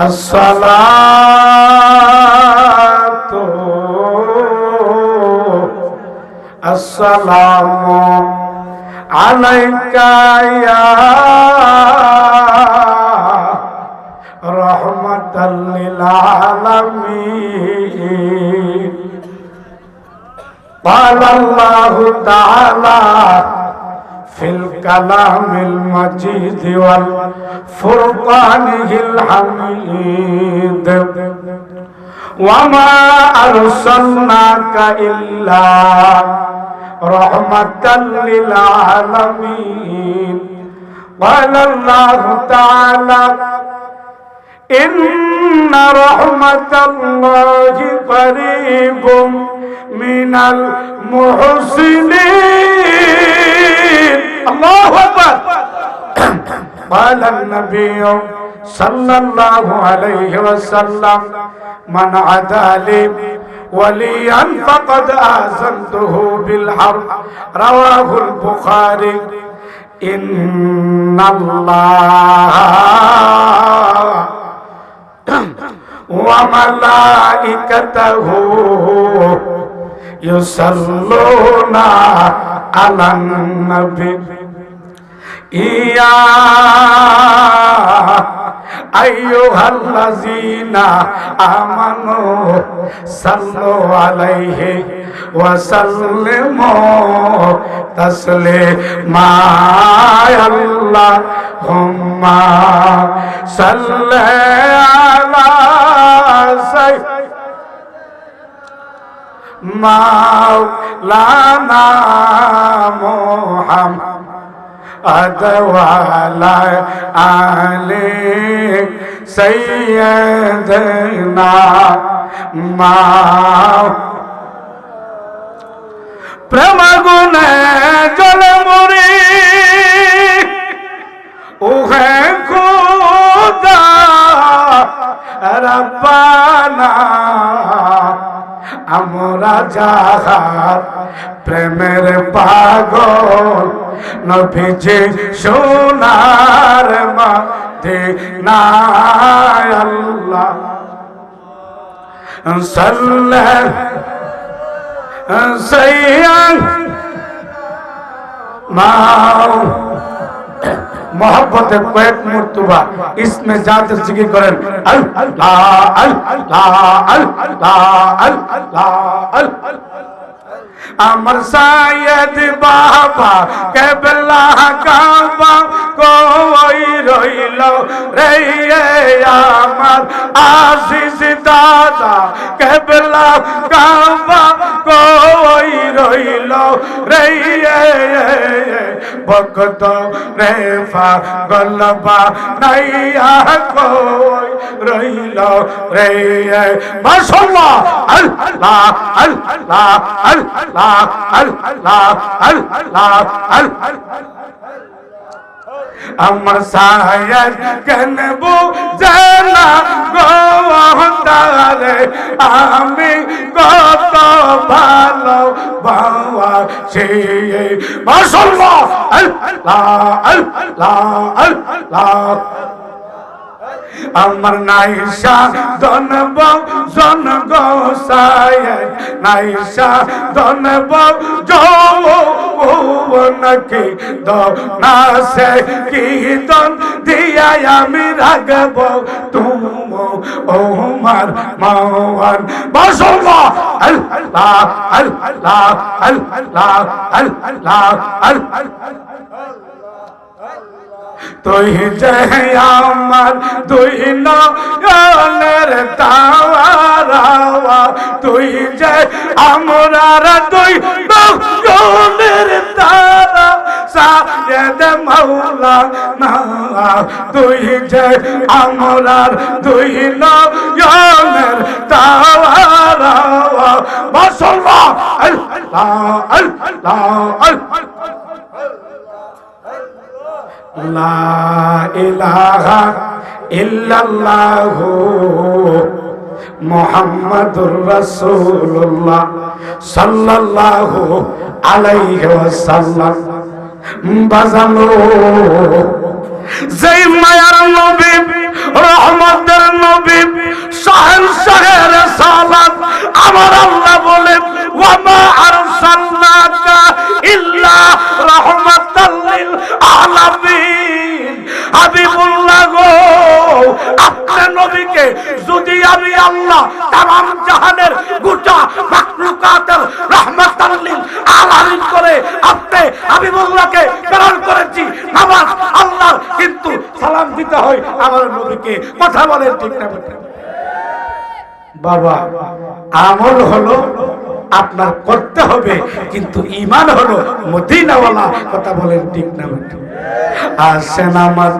الصلاة السلام عليك يا رحمة للعالمين قال الله تعالى في الكلام المجيد والفرقانه الحميد وما أرسلناك إلا رحمة للعالمين قال الله تعالى إن رحمة الله قريب من المحسنين الله أكبر. قال النبي صلى الله عليه وسلم من عدا لي وليا فقد آذنته بالحرب. رواه البخاري. إن الله وملائكته يصلون على النبي. ইয়া আইয়ুহাল্লাযীনা আমানু সাল্লু আলাইহি ওয়া সাল্লিমু তাসলিমা আল্লাহ হুম্মা সাল্লি আলা সাইয়্যিদিনা মাওলানা মুহাম্মদ अदवाला आले सैदना मा প্রেম গুণে জল মরি উহে খুদা রব্বানা আমরা যাহার প্রেমের পাগল নভিজে সোনার মাঝে না আল্লাহ সাল্লাল্লাহু সৈয়াং মাও মোহব্বতে কয়েক মুর্তুবা ইসমে জাতের জিকির করেন আল্লাহ আল্লাহ আল্লাহ আল্লাহ আল্লাহ আমার সায়দ বাবা কেবলা কাবা কই রইল রে আশিস দাদা কেবলা কাবা কই রইল রে ভক্ত রে গলবা নাইয়া কই রইল রে মাশাআল্লাহ আল্লাহ আল্লাহ আল্লাহ আমার সায়ার কেন বুঝানা গোতারে আমি কত ভালো বাবা সে মাশাআল্লাহ আল্লাহ আল্লাহ আল্লাহ আমার নাইসা জনব জন গোসায় নাইসা জনব যৌবনকে দনাসে কীর্তন দিয়া আমি রাগব তুম ওমার মাওয়ান বসল্লাহ আল্লাহ আল্লাহ আল্লাহ আল্লাহ আল্লাহ। তুই যে আমার দুই নয়নের তাওয়ারাওয়া তুই যে আমরার দুই সায়েদ মাওলা না তুই যে আমরার দুই নয়নের তাওয়ারাওয়া বসল্লাহ আল্লাহ আল্লাহ আল্লাহ। লা ইলাহা ইল্লাল্লাহু মুহাম্মাদুর রাসূলুল্লাহ সাল্লাল্লাহু বাজানো যেই মায়ার নবী, রহমতের নবী সাহেব সাহের সালাত, আমার আল্লাহ বলে, ওয়ামা আরসালনাকা ইল্লা রাহমাতাল লিল আলামিন। হাবিবুল নবীকে যদি আমি আল্লাহ তামাম জাহানের গোটা মাখলুকাতের রাহমাতাল আলামিন করে আপনি হাবিবুল্লাহকে প্রেরণ করেছি, নামাজ আল্লাহ কিন্তু সালাম দিতে হয় আমার নবীকে। কথা বলেন ঠিক না বাবা, আমল হলো আপনার করতে হবে, কিন্তু ইমান হলো মদিনাওয়ালা। কথা বলেন ঠিক না? আসেন আমার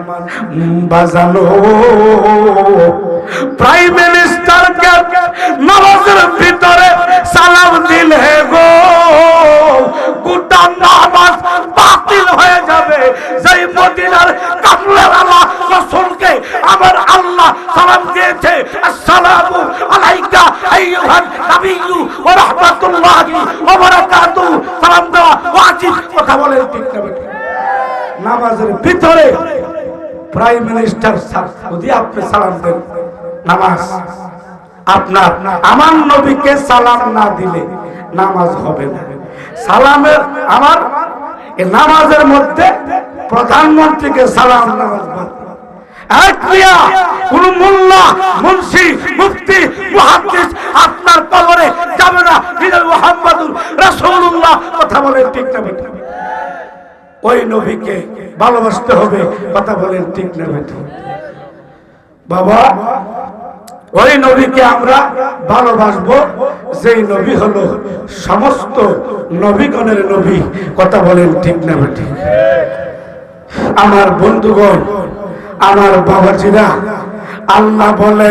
বাজানো প্রাইম মিনিস্টারকে নামাজের ভিতরে সালাম দিলে গো, গোটা নামাজ বাতিল হয়ে যাবে। যেই মদিনার কামলেওয়ালা রসুলকে আমার আল্লাহ সালাম দিয়েছে, আসসালামু আলাইকা আইয়ুহান নাবিয়্যু ওয়া রাহমাতুল্লাহি ওয়া বারাকাতুহু সালাম দেওয়া ওয়াজিব কথা বলে ঠিক না? নামাজের ভিতরে প্রাইম মিনিস্টার যদি আপনি সালাম দেন, নামাজ। আপনার, আমার নবীকে সালাম না দিলে নামাজ হবে না। সালামের, আমার নামাজের মধ্যে প্রধানমন্ত্রীকে সালাম নামাজ আপনার কবরে যাবে না। কথা বলেন ঠিক না? ওই নবীকে ভালোবাসতে হবে, কথা বলেন ঠিক না? বাবা, ওই নবীকে আমরা ভালোবাসবো, যেই নবী হলো সমস্ত নবীগণের নবী, কথা বলেন ঠিক না? আমার বন্ধুগণ, আমার বাবাজিরা, আল্লাহ বলে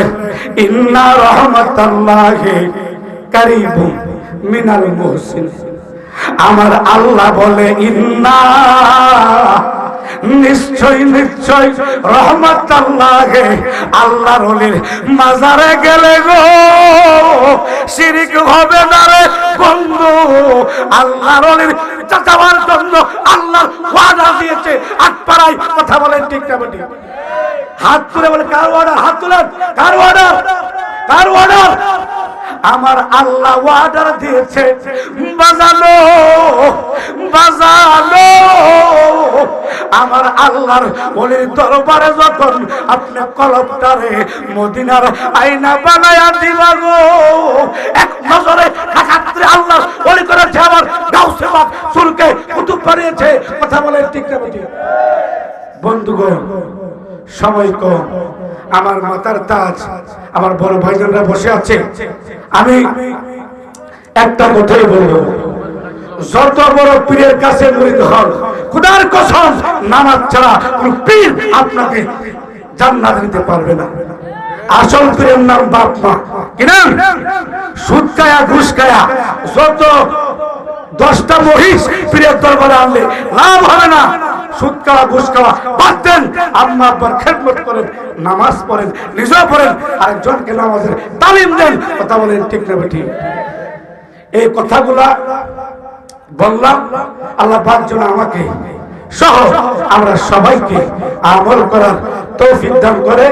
ইন্না রহমতাল্লাহি কারিবু মিনাল মুহসিন আমার আল্লাহ বলে, ইন্না নিশ্চয় নিশ্চয় রহমত আল্লাহে, আল্লাহর অলির মাজারে গেলে গো। শিরিক হবে না রে বন্ধু, আল্লাহর অলির চাচাবার জন্য আল্লাহর ওয়াদা দিয়েছে। আট পাড়ায় কথা বলেন ঠিক না বেঠিক? হাত তুলে বলে, কার অর্ডার হাত তুলেন। কার অর্ডার কার অর্ডার আমার আল্লাহ অর্ডার দিয়েছে, বাজালো বাজালো আমার আল্লাহর বলির দরবারে যখন আপনি কলপটারে মদিনার আইনা বানায়া দিবা গো, এক নজরে একাত্রে আল্লাহ বলি করেছে, আমার গাউসে বাপ চুলকে কুতুব বানিয়েছে কথা বলে ঠিক না? বন্ধুগণ সময় কম। আমার মাতার তাজ, আমার বড় ভাইজানরা বসে আছে। আমি একটা কথাই বলব। যত বড় পীরের কাছে মুরিদ হন, খুদার কসম, নামাজ ছাড়া কোন পীর আপনাকে জান্নাত দিতে পারবে না। আসল পীরের নাম বাপ মা। কি নাম? সুদ খায়া ঘুষ খায়া যত দশটা মহিষ পীরের দরবারে আনলে, লাভ হবে না। সুদ খাওয়া ঘুষ খাওয়া বাদ দেন। আম্মা আব্বার খেদমত করেন, নামাজ পড়েন পড়েন, আরেকজনকে নামাজের তালিম দেন। কথা বলেন ঠিক না ঠিক এই কথাগুলা বললাম, আল্লাহ পাঁচ জন আমাকে সহ আমরা সবাইকে আমল করার তৌফিক দান করে।